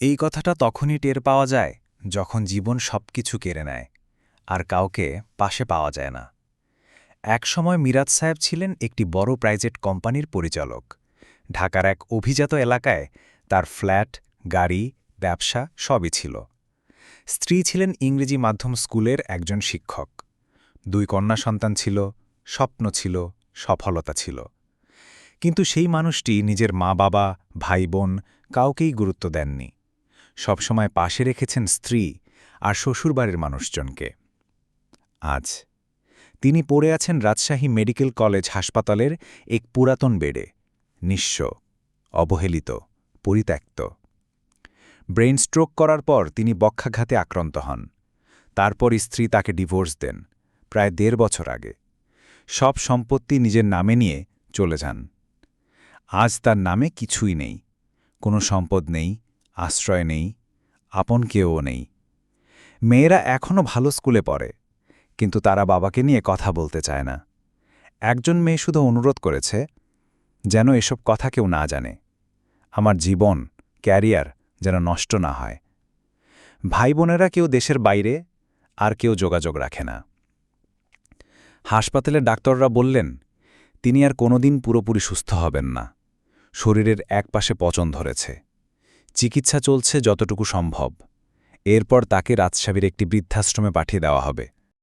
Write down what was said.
এই কথাটা তখনই টের পাওয়া যায় যখন জীবন সবকিছু কেড়ে নেয়, আর কাউকে পাশে পাওয়া যায় না। একসময় মিরাজ সাহেব ছিলেন একটি বড় প্রাইভেট কোম্পানির পরিচালক। ঢাকার এক অভিজাত এলাকায় তার ফ্ল্যাট, গাড়ি, ব্যবসা সবই ছিল। স্ত্রী ছিলেন ইংরেজি মাধ্যম স্কুলের একজন শিক্ষক। দুই কন্যা সন্তান ছিল, স্বপ্ন ছিল, সফলতা ছিল। কিন্তু সেই মানুষটি নিজের মা বাবা ভাই বোন কাউকেই গুরুত্ব দেননি। সবসময় পাশে রেখেছেন স্ত্রী আর শ্বশুরবাড়ির মানুষজনকে। আজ তিনি পড়ে আছেন রাজশাহী মেডিকেল কলেজ হাসপাতালের এক পুরাতন বেডে, নিঃস্ব, অবহেলিত, পরিত্যক্ত। ব্রেইন স্ট্রোক করার পর তিনি বক্ষাঘাতে আক্রান্ত হন। তারপর স্ত্রী তাকে ডিভোর্স দেন, প্রায় দেড় বছর আগে। সব সম্পত্তি নিজের নামে নিয়ে চলে যান। আজ তার নামে কিছুই নেই, কোনো সম্পদ নেই আশ্রয় নেই, আপন কেউও নেই। মেয়েরা এখনও ভালো স্কুলে পড়ে, কিন্তু তারা বাবাকে নিয়ে কথা বলতে চায় না। একজন মেয়ে শুধু অনুরোধ করেছে, যেন এসব কথা কেউ না জানে। আমার জীবন, ক্যারিয়ার যেন নষ্ট না হয়। ভাই বোনেরা কেউ দেশের বাইরে, আর কেউ যোগাযোগ রাখে না। হাসপাতালের ডাক্তাররা বললেন, তিনি আর কোনোদিন পুরোপুরি সুস্থ হবেন না। শরীরের একপাশে পচন ধরেছে। চিকিৎসা চলছে যতটুকু সম্ভব। এরপর তাকে রাজশাহীর একটি বৃদ্ধাশ্রমে পাঠিয়ে দেওয়া হবে।